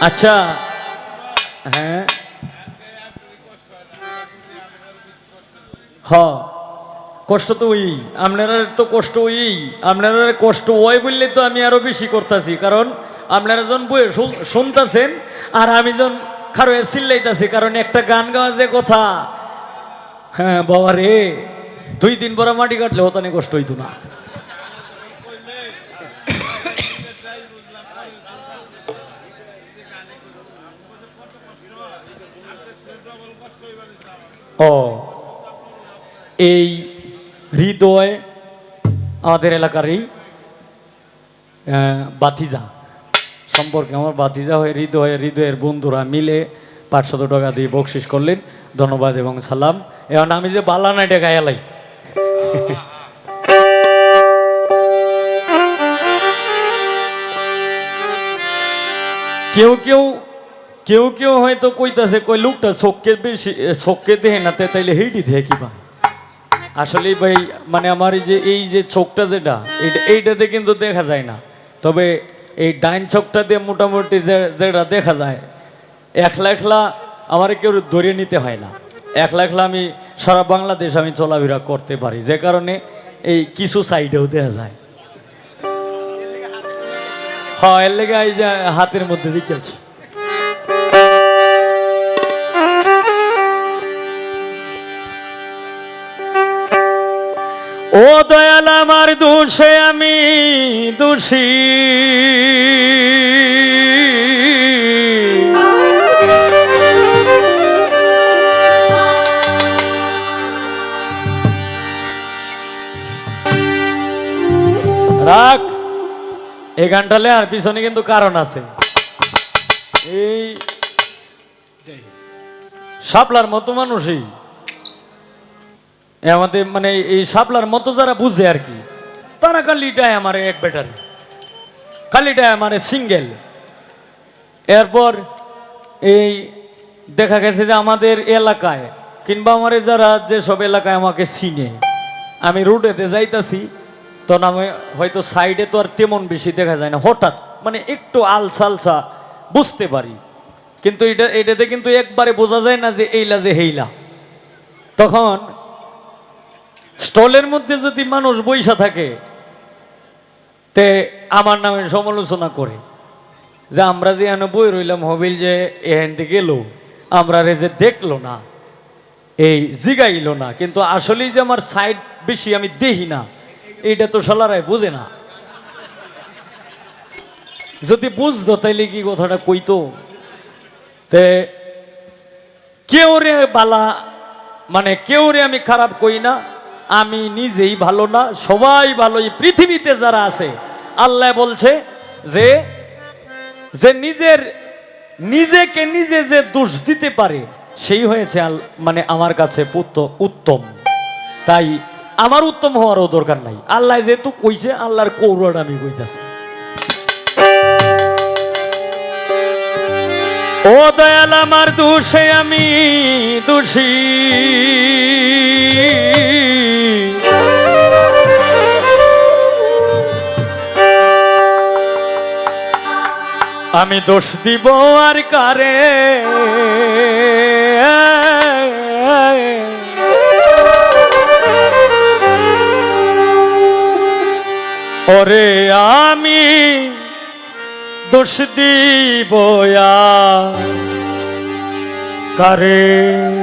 আচ্ছা হ্যাঁ। হ, কষ্ট তো ওই আপনারা তো কষ্ট ওই আপনারা কষ্ট ওই বললে তো আমি আরও বেশি করতেছি, কারণ আপনারা যখন বইয়ে শুন- শুনতাছেন, আর আমি যখন খারো চিল্লাইতাছি কারণ একটা গান গাওয়া যে কথা হ্যাঁ বাবা রে। দুই দিন পরে মাটি কাটলে হতানে কষ্ট হইতো না। ও, এই হৃদয় আমাদের এলাকারই বাতিজা সম্পর্কে আমার বাতিজা হয়ে হৃদয়, হৃদয়ের বন্ধুরা মিলে পাঁচশত টাকা দিয়ে বকশিস করলেন। ধন্যবাদ এবং সালাম। এখন আমি যে বালানা এটা গায়ালাই কেউ কেউ কেউ কেউ হয়তো কইতাছে, কই লোকটা চোখকে বেশি চোখকে দেহে না, তে তাইলে হেইটি দেহে কিবা আসলে ভাই মানে আমার যে, এই যে চোখটা যেটা, এইটা, এইটাতে কিন্তু দেখা যায় না। তবে এই ডাইন চোখটা দিয়ে মোটামুটি যেটা দেখা যায় একলা একলা আমার কেউ ধরে নিতে হয় না। একলা একলা আমি সারা বাংলাদেশ আমি চলাফেরা করতে পারি। যে কারণে এই কিছু সাইডেও দেখা যায়। হ্যাঁ এর লেগে এই যে হাতের মধ্যে দেখেছি ও দয়াল আমার দোষে আমি দোষী। রাখ। এই গানটালে আর পিছনে কিন্তু কারণ আছে। এই সাপলার মতো মানুষই। আমাদের মানে এই সাপলার মতো যারা বুঝে আর কি, তারা কালিটায় আমার এক ব্যাটারি। কালিটায় আমার সিঙ্গেল। এরপর এই দেখা গেছে যে আমাদের এলাকায়, কিংবা আমার যারা যেসব এলাকায় আমাকে চিনে, আমি রুটেতে যাইতাছি তখন আমি হয়তো সাইডে তো আর তেমন বেশি দেখা যায় না, হঠাৎ মানে একটু আলসালসা বুঝতে পারি। কিন্তু এটা, এটাতে কিন্তু একবারে বোঝা যায় না যে এইলা যে হেইলা। তখন স্টলের মধ্যে যদি মানুষ বৈশা থাকে, তে আমার নামে সমালোচনা করে যে আমরা যে এখানে বই রইলাম হবিল যে থেকে এলো, আমরা রে যে দেখল না, এই জিগাইলো না। কিন্তু আসলেই যে আমার সাইড বেশি আমি দেখি না এইটা তো সালারাই বুঝে না। যদি বুঝতো, তাইলে কি কথাটা কইতো? তে, কেউ রে বালা মানে কেউ রে আমি খারাপ কই না, আমি নিজেই ভালো না, সবাই ভালো এই পৃথিবীতে যারা আছে, আল্লাহ বলছে যে যে নিজের, নিজেকে নিজে যে দোষ দিতে পারে, সেই হয়েছে মানে আমার কাছে উত্তম। তাই আমার উত্তম হওয়ারও দরকার নাই। আল্লাহ যেহেতু কইছে, আল্লাহর কৌরড আমি কইতাছি। ও দয়াল আমার দোষে আমি দোষী। আমি দোষ দিব আর কারে? ওরে আমি দোষ দিব আর কারে?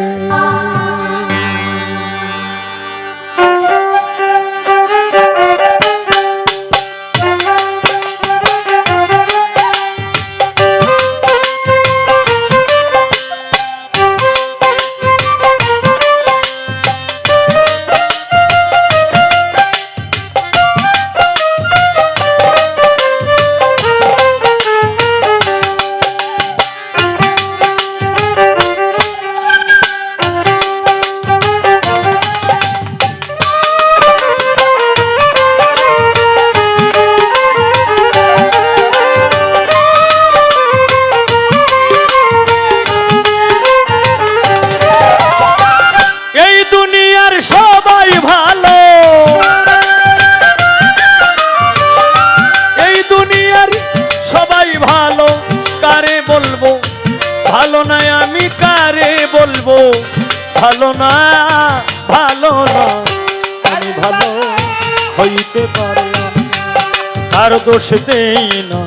কার দোষ দেই না।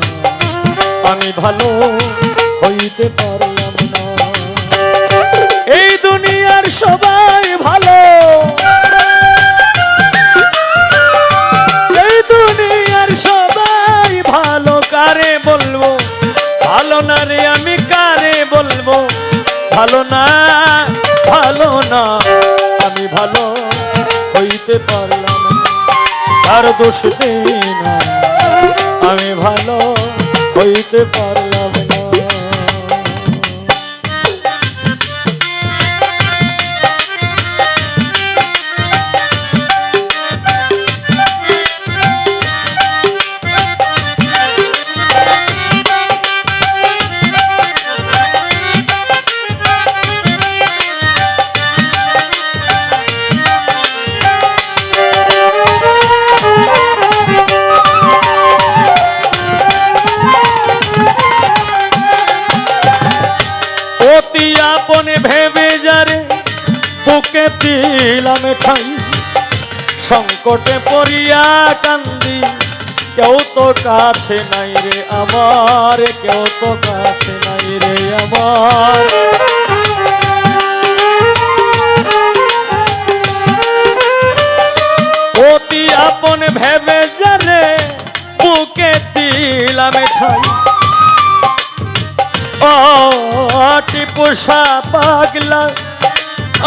আমি ভালো হইতে পারলাম না। এই দুনিয়ার সবাই ভালো। এই দুনিয়ার সবাই ভালো, কারে বলব? ভালো না রে, আমি কারে বলব? ভালো না ভালো না, আমি ভালো হইতে পারলাম না। কার দোষ দেই না। ভালো হইতে পারলাম সংকটে পড়িয়া কান্দি, কেউ তো কাছে নাই রে আমার, কেউ তো কাছে নাই রে আমার। অতি আপন ভেবে যারে বুকে দিলাম ঠাই। অটি পোষা পাগলা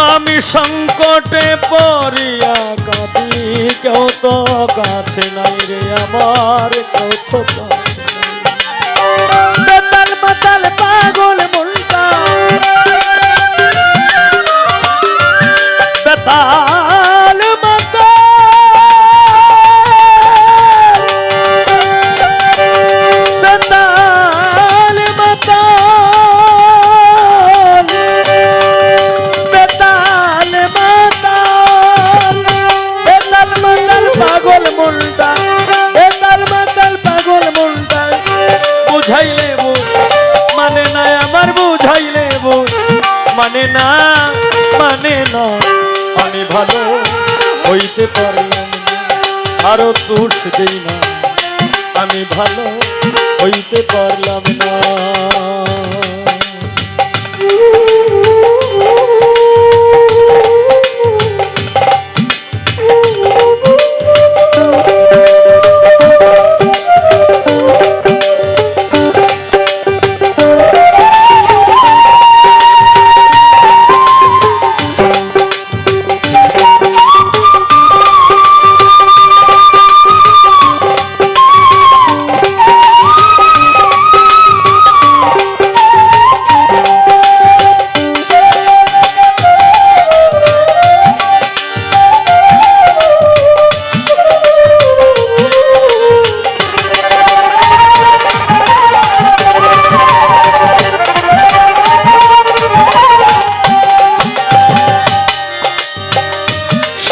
আমি সংকটে পড়িয়া কাঁদি কেউ তো কাছে নাই রে আমার কেউ তো হইতে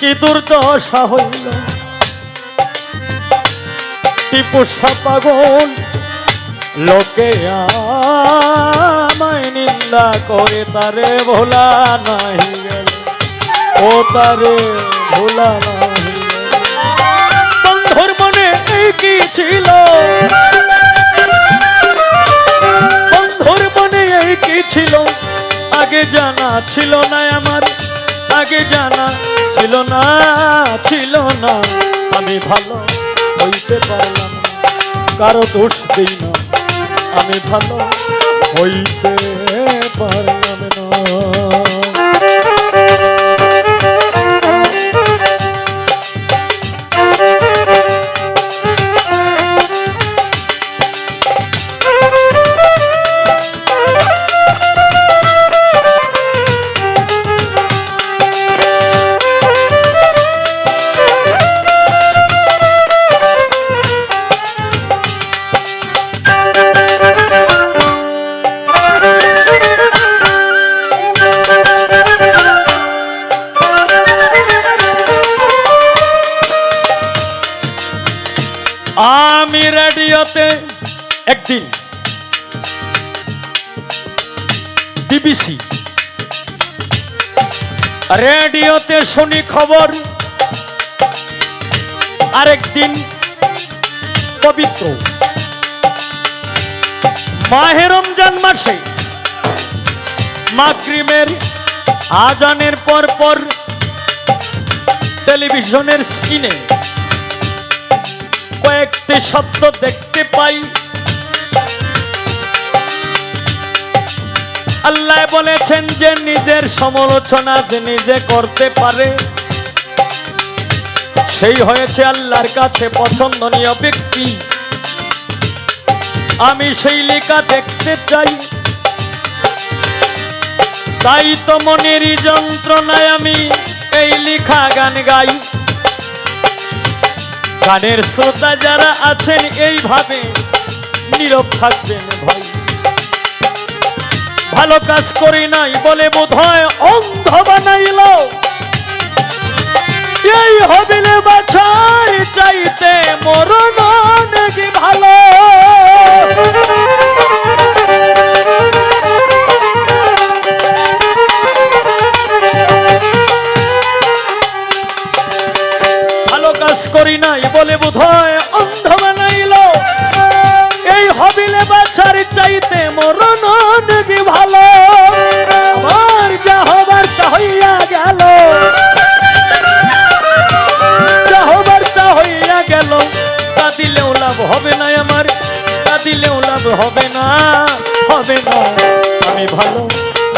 কি দুর্দশা হইল। টিপু পাগল লোকে আমায় নিন্দা করে, তারে ভোলা নাই ও তারে ভোলা নাই বন্ধুর মনে এই কি ছিল? বন্ধুর মনে এই কি ছিল? আগে জানা ছিল না আমার, আগে জানা ছিল না ছিল না। আমি ভালো হইতে পারলাম কারও দোষ দিই না। আমি ভালো হইতে পারলাম রেডিওতে একদিন বিবিসি রেডিওতে শুনি খবর, আরেকদিন পবিত্র। মাহে রমজান মাসে মাগরিমের আজানের পর পর টেলিভিশনের স্ক্রিনে কয়েকটি শব্দ দেখতে পাই। আল্লাহ বলেছেন যে নিজের সমালোচনা যে নিজে করতে পারে, সেই হয়েছে আল্লাহর কাছে পছন্দনীয় ব্যক্তি। আমি সেই লেখা দেখতে চাই। তাই তো মনের যন্ত্রণায় আমি এই লেখা গান গাই। গানের শ্রোতা যারা আছেন, এইভাবে নীরব থাকবেন ভাই। ভালো কাজ করি নাই বলে বোধ হয় অন্ধ বানাইল। এই হবিলে বাছাই লাভ হবে না হবে না। আমি ভালো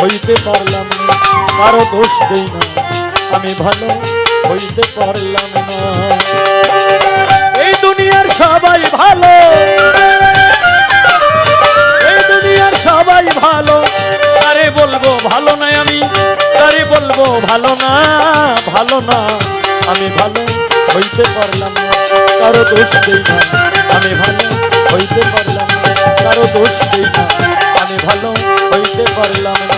হইতে পারলাম না, কারও দোষ দেই না। আমি ভালো হইতে পারলাম না। এই দুনিয়ার সবাই ভালো। এই দুনিয়ার সবাই ভালো। আরে বলব ভালো না আমি? আরে বলব ভালো না? ভালো না। আমি ভালো হইতে পারলাম না, কারও দোষ দেই না। আমি ভালো হইতে পারলাম কারও দোষ দেই আমি ভালো হইতে পারলাম না।